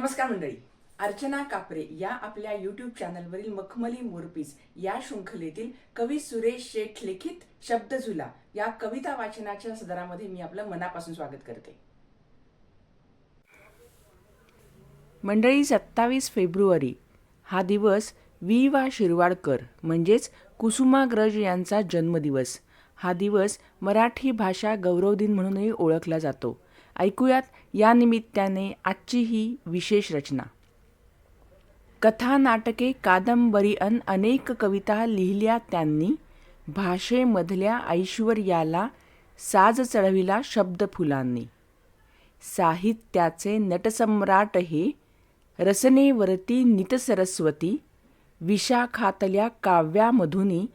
मंडळी. अर्चना कापरे या आपल्या युट्यूब चॅनलवरील मखमली मोरपीस या शृंखलेतील कवी सुरेश शेठ लिखित शब्दझुला या कविता वाचनाच्या सदरामध्ये मी आपलं मनापासून स्वागत करते. मंडळी सत्तावीस फेब्रुवारी हा दिवस वि वा शिरवाडकर म्हणजेच कुसुमाग्रज यांचा जन्मदिवस. हा दिवस मराठी भाषा गौरव दिन म्हणूनही ओळखला जातो. ऐकूयात या निमित्ताने आजची ही विशेष रचना. कथा नाटके कादंबरी अन अनेक कविता लिहिल्या त्यांनी भाषेमधल्या ऐश्वर्याला साज चढविला शब्दफुलांनी साहित्याचे नटसम्राट हे रसनेवरती नितसरस्वती विशाखातल्या काव्यामधून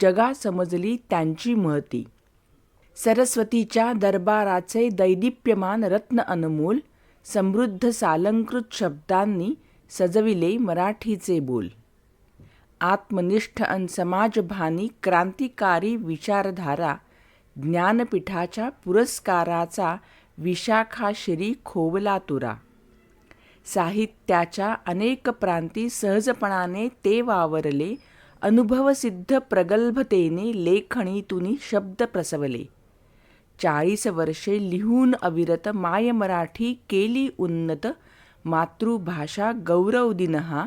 जगा समजली त्यांची महती. सरस्वतीच्या दरबाराचे दैदिप्यमान रत्न अनमोल समृद्ध सालंकृत शब्दांनी सजविले मराठीचे बोल. आत्मनिष्ठ अन समाजभानी क्रांतिकारी विचारधारा ज्ञानपीठाच्या पुरस्काराचा विशाखाशिरी खोवला तुरा. साहित्याच्या अनेक प्रांती सहजपणाने ते वावरले अनुभवसिद्ध प्रगल्भतेने लेखणीतून शब्द प्रसवले. चाळीस वर्षे लिहून अविरत माय मराठी केली उन्नत. मातृभाषा गौरव दिन हा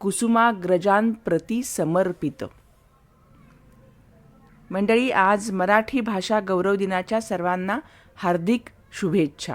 कुसुमाग्रजांप्रती समर्पित. मंडळी आज मराठी भाषा गौरव दिनाच्या सर्वांना हार्दिक शुभेच्छा.